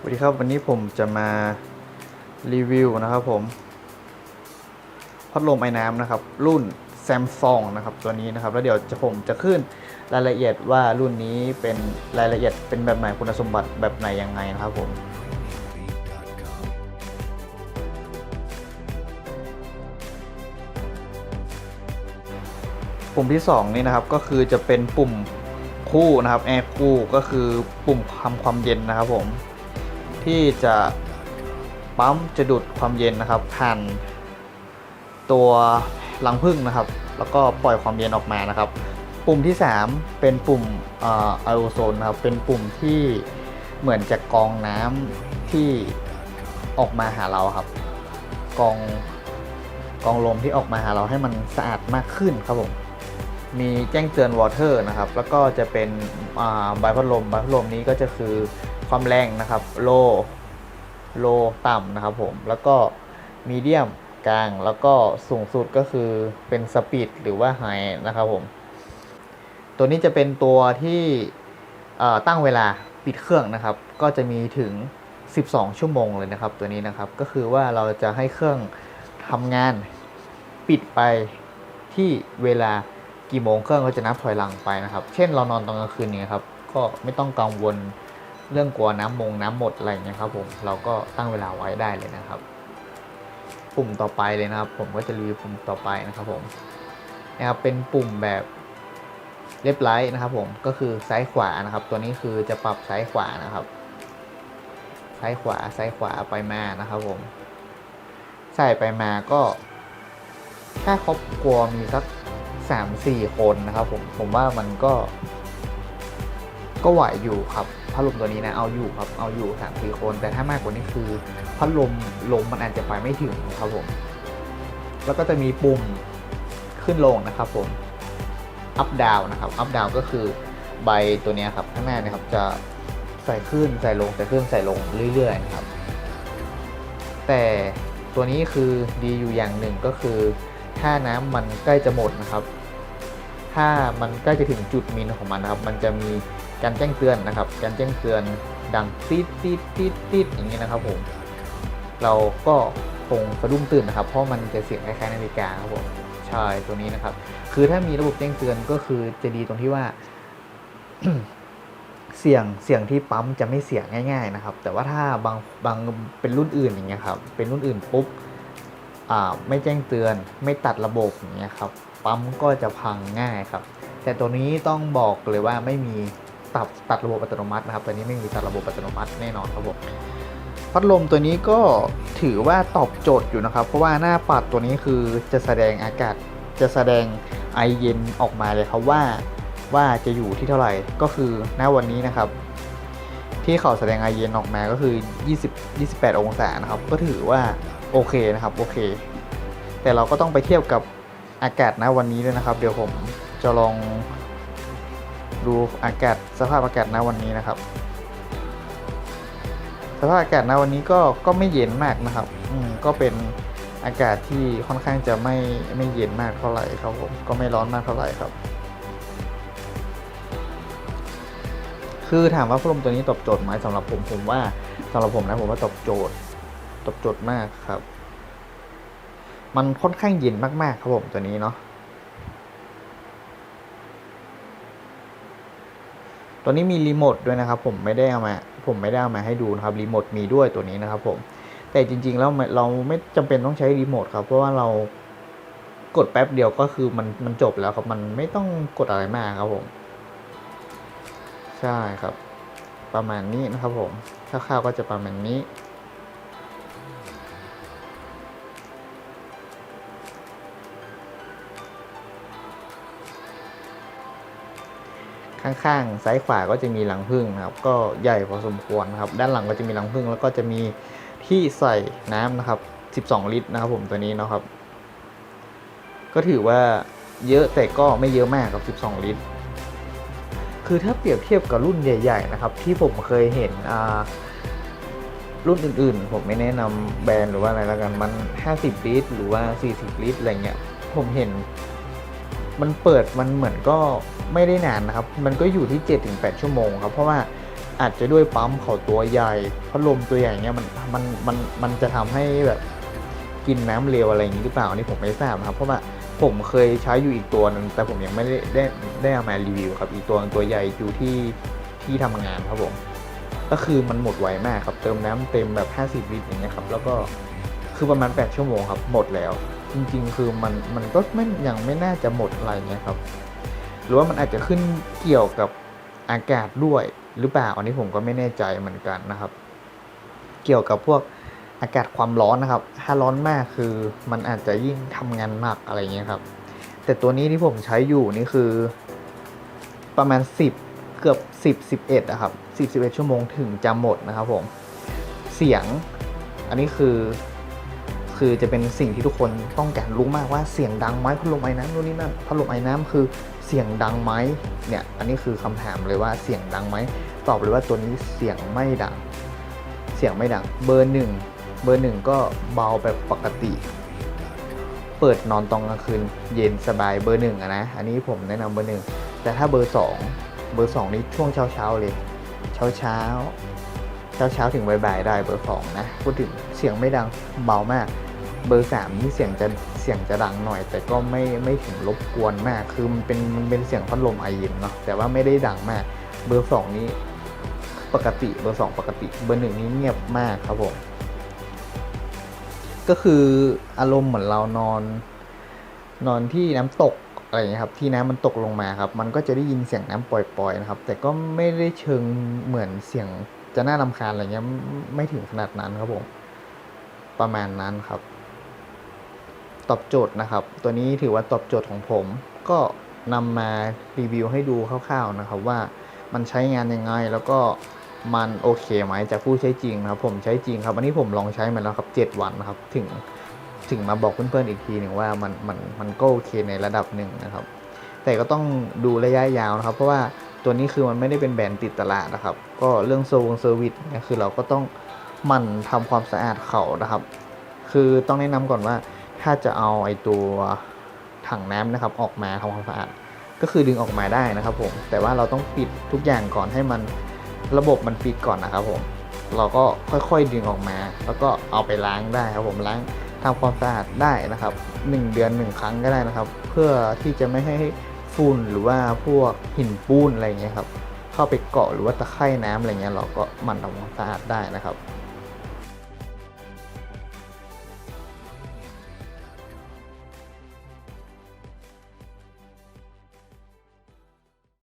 สวัสดีครับวันนี้ผมจะมารีวิวนะครับผมพัดลมไอ้น้ำนะครับ รุ่น Samsung นะครับตัวนี้นะครับ แล้วเดี๋ยวจะผมจะขึ้นรายละเอียดว่ารุ่นนี้เป็นรายละเอียดเป็นแบบไหนคุณสมบัติแบบไหนยังไงนะครับผมปุ่มที่ 2 นี่นะครับก็คือจะเป็นปุ่มคู่นะครับแอร์คู่ก็คือปุ่มทำความเย็นนะครับผม ที่จะปั๊มจะดูดความเย็นนะครับผ่านตัวรังผึ้งนะครับ แล้วก็ปล่อยความเย็นออกมานะครับ ปุ่มที่ 3 เป็นปุ่มไอโอโซนนะครับเป็นปุ่มที่เหมือนจะกองน้ำที่ออกมาหาเราครับกองกองลมที่ออกมาหาเราให้มันสะอาดมากขึ้นครับผมมีแจ้งเตือนวอเตอร์นะครับ แล้วก็จะเป็นใบพัดลมใบพัดลมนี้ก็จะคือ ความแรงนะครับโลโลต่ำนะครับผมแล้วก็มีเดียมกลางแล้วก็สูงสุดก็คือเป็นสปีดหรือว่าไฮนะครับผม ตัวนี้จะเป็นตัวที่ตั้งเวลาปิดเครื่องนะครับ ก็จะมีถึง 12 ชั่วโมงเลยนะครับ ตัวนี้นะครับก็คือว่าเราจะให้เครื่องทำงานปิดไปที่เวลากี่โมงเครื่องก็จะนับถอยหลังไปนะครับ เช่นเรานอนตอนกลางคืนนี่ยครับ ก็ไม่ต้องกังวล เรื่องกลัวน้ำมงน้ำหมดอะไรอย่างเงี้ยครับผมเราก็ตั้งเวลาไว้ได้เลยนะครับ ปุ่มต่อไปเลยนะครับ ผมก็จะรีวิวปุ่มต่อไปนะครับผมนะครับเป็นปุ่มแบบเรียบไลท์นะครับ ผมก็คือซ้ายขวานะครับ ตัวนี้คือจะปรับซ้ายขวานะครับ ซ้ายขวาซ้ายขวาไปมานะครับผมใส่ไปมาก็ถ้าครอบครัวมีสักสามสี่คนนะครับ ผมผมว่ามันก็ ก็ไหวอยู่ครับ พัดลมตัวนี้นะเอาอยู่ครับเอาอยู่สามสี่คน แต่ถ้ามากกว่านี้คือพัดลมลมมันอาจจะไปไม่ถึงครับผมแล้วก็จะมีปุ่มขึ้นลงนะครับผมอัพดาวนะครับอัพดาวก็คือใบตัวนี้ครับข้างหน้านะครับจะใส่ขึ้นใส่ลงใส่ขึ้นใส่ลงเรื่อยๆนะครับ แต่ตัวนี้คือดีอยู่อย่างหนึ่งก็คือ ถ้าน้ำมันใกล้จะหมดนะครับ ถ้ามันใกล้จะถึงจุดมินของมันนะครับ มันจะมี การแจ้งเตือนนะครับ การแจ้งเตือนดังตีดตีดตีดตีดอย่างนี้นะครับผมเราก็คงสะดุ้งตื่นนะครับ เพราะมันจะเสียงคล้ายๆนาฬิกาครับผมใช่ตัวนี้นะครับ คือถ้ามีระบบแจ้งเตือนก็คือจะดีตรงที่ว่า เสียงเสียงที่ปั๊มจะไม่เสียงง่าย ๆนะครับ แต่ว่าถ้าบางบางเป็นรุ่นอื่นอย่างเงี้ยครับ เป็นรุ่นอื่นปุ๊บอ่าไม่แจ้งเตือนไม่ตัดระบบอย่างเงี้ยครับ ปั๊มก็จะพังง่ายครับ แต่ตัวนี้ต้องบอกเลยว่าไม่มี ตัดตัดระบบอัตโนมัตินะครับตัวนี้ไม่มีตัดระบบอัตโนมัติแน่นอนครับผมพัดลมตัวนี้ก็ถือว่าตอบโจทย์อยู่นะครับ เพราะว่าหน้าปัดตัวนี้คือจะแสดงอากาศจะแสดงไอเย็นออกมาเลยครับว่าว่าจะอยู่ที่เท่าไหร่ก็คือณวันนี้นะครับ ที่เขาแสดงไอเย็นออกมาก็คือ 20 28 องศานะครับ ก็ถือว่าโอเคนะครับโอเค แต่เราก็ต้องไปเทียบกับอากาศณวันนี้ด้วยนะครับ เดี๋ยวผมจะลอง ดูอากาศสภาพอากาศณวันนี้นะครับ สภาพอากาศณวันนี้ก็ก็ไม่เย็นมากนะครับอืมก็เป็นอากาศที่ค่อนข้างจะไม่ไม่เย็นมากเท่าไหร่ครับผมก็ไม่ร้อนมากเท่าไหร่ครับ คือถามว่าพัดลมตัวนี้ตอบโจทย์ไหมสำหรับผมผมว่าสำหรับผมนะผมว่าตอบโจทย์ตอบโจทย์มากครับ มันค่อนข้างเย็นมากๆครับผมตัวนี้เนาะ ตัวนี้มีรีโมทด้วยนะครับผมไม่ได้เอามาผมไม่ได้เอามาให้ดูนะครับรีโมทมีด้วยตัวนี้นะครับผมแต่จริงๆแล้วเราไม่จำเป็นต้องใช้รีโมทครับเพราะว่าเรากดแป๊บเดียวก็คือมันมันจบแล้วครับมันไม่ต้องกดอะไรมากครับผม ใช่ครับ ประมาณนี้นะครับผมคร่าวๆก็จะประมาณนี้ ข้างๆซ้ายขวาก็จะมีรังผึ้งนะครับ ก็ใหญ่พอสมควรนะครับ ด้านหลังก็จะมีรังผึ้งแล้วก็จะมีที่ใส่น้ำนะครับ 12 ลิตรนะครับผมตัวนี้นะครับ ก็ถือว่าเยอะแต่ก็ไม่เยอะมากกับ 12 ลิตร คือถ้าเปรียบเทียบกับรุ่นใหญ่ ๆ นะครับ ที่ผมเคยเห็นอ่ารุ่นอื่นๆ ผมไม่แนะนำแบรนด์หรือว่าอะไรแล้วกันมัน 50 ลิตร หรือว่า 40 ลิตรอะไรเงี้ยผมเห็น มันเปิดมันเหมือนก็ ไม่ได้นานนะครับ มันก็อยู่ที่ 7-8 ชั่วโมงครับ เพราะว่าอาจจะด้วยปั๊มเขาตัวใหญ่พัดลมตัวใหญ่เงี้ยมันมันมันมันจะทำให้แบบกินน้ำเร็วอะไรอย่างนี้หรือเปล่าอันนี่ผมไม่ทราบนะครับ เพราะว่าผมเคยใช้อยู่อีกตัวหนึงแต่ผมยังไม่ได้ได้ได้เอามารีวิวครับ อีกตัวตัวใหญ่อยู่ที่ที่ทำงานครับผม ก็คือมันหมดไวมากครับ เติมน้ำเต็มแบบ 50 ลิตรอย่างเงี้ยครับ แล้วก็คือประมาณ 8 ชั่วโมงครับ หมดแล้ว จริง ๆ คือมันมันก็ไม่ยังไม่น่าจะหมดอะไรเงี้ยครับ หรือว่ามันอาจจะขึ้นเกี่ยวกับอากาศด้วยหรือเปล่าอันนี้ผมก็ไม่แน่ใจเหมือนกันนะครับ เกี่ยวกับพวกอากาศความร้อนนะครับ ถ้าร้อนมากคือมันอาจจะยิ่งทำงานหนักอะไรเงี้ยครับ แต่ตัวนี้ที่ผมใช้อยู่นี่คือประมาณ 10 เกือบ10 11อะครับ10 11 ชั่วโมงถึงจะหมดนะครับผมเสียงอันนี้คือคือจะเป็นสิ่งที่ทุกคนต้องการรู้มากว่าเสียงดังไหมพัดลมไอ้น้ำนู่นนี่นั่นพัดลมไอ้น้ำคือ เสียงดังไหมเนี่ยอันนี้คือคำถามเลยว่าเสียงดังไหมตอบเลยว่าตัวนี้เสียงไม่ดัง เสียงไม่ดัง เบอร์หนึ่งเบอร์หนึ่งก็เบาแบบปกติ เปิดนอนตอนกลางคืนเย็นสบายเบอร์หนึ่งะนะอันนี้ผมแนะนำเบอร์หนึ่งแต่ถ้าเบอร์สองเบอร์สองนี่ช่วงเช้าเช้าเลย เช้าเช้าเช้าเช้าถึงบ่ายๆได้เบอร์สองนะพูดถึงเสียงไม่ดังเบามาก เบอร์สามนี่เสียงจะ สียงจะดังหน่อย แต่ก็ไม่ไม่ถึงรบกวนมาก คือมันเป็นมันเป็นเสียงพัดลมไอเย็นเนาะแต่ว่าไม่ได้ดังมาก เบอร์สองนี้ปกติเบอร์สองปกติ เบอร์หนึ่งนี้เงียบมากครับผมก็คืออารมณ์เหมือนเรานอน นอนที่น้ำตกอะไรอย่างเงี้ครับ ที่น้ำมันตกลงมาครับ มันก็จะได้ยินเสียงน้ำปล่อยๆนะครับ แต่ก็ไม่ได้เชิงเหมือนเสียงจะน่ารำคาญอะไรเงี้ยไม่ถึงขนาดนั้นครับผม ประมาณนั้นครับ ตอบโจทย์นะครับ ตัวนี้ถือว่าตอบโจทย์ของผม ก็นำมารีวิวให้ดูคร่าวๆนะครับว่ามันใช้งานยังไงแล้วก็มันโอเคไหมจากผู้ใช้จริงนะครับ ผมใช้จริงครับอันนี้ผมลองใช้มาแล้วครับ7วันนะครับ ถึงถึงมาบอกเพื่อนๆอีกทีหนึ่งว่ามันมันมันก็โอเคในระดับหนึ่งนะครับ แต่ก็ต้องดูระยะยาวนะครับ เพราะว่าตัวนี้คือมันไม่ได้เป็นแบรนด์ติดตลาดนะครับ ก็เรื่องโซงเซอร์วิสเนี่ยคือเราก็ต้องมันทำความสะอาดเขานะครับ คือต้องแนะนำก่อนว่า ถ้าจะเอาไอตัวถังน้ำนะครับออกมาทำความสะอาดก็คือดึงออกมาได้นะครับผม แต่ว่าเราต้องปิดทุกอย่างก่อนให้มันระบบมันปิดก่อนนะครับผม เราก็ค่อยๆดึงออกมา แล้วก็เอาไปล้างได้ครับผมล้างทำความสะอาดได้นะครับ 1 เดือน 1 ครั้งก็ได้นะครับ เพื่อที่จะไม่ให้ฝุ่นหรือว่าพวกหินปูนอะไรเงี้ยครับเข้าไปเกาะหรือว่าตะไคร่น้ำอะไรเงี้ยเราก็มันทำความสะอาดได้นะครับ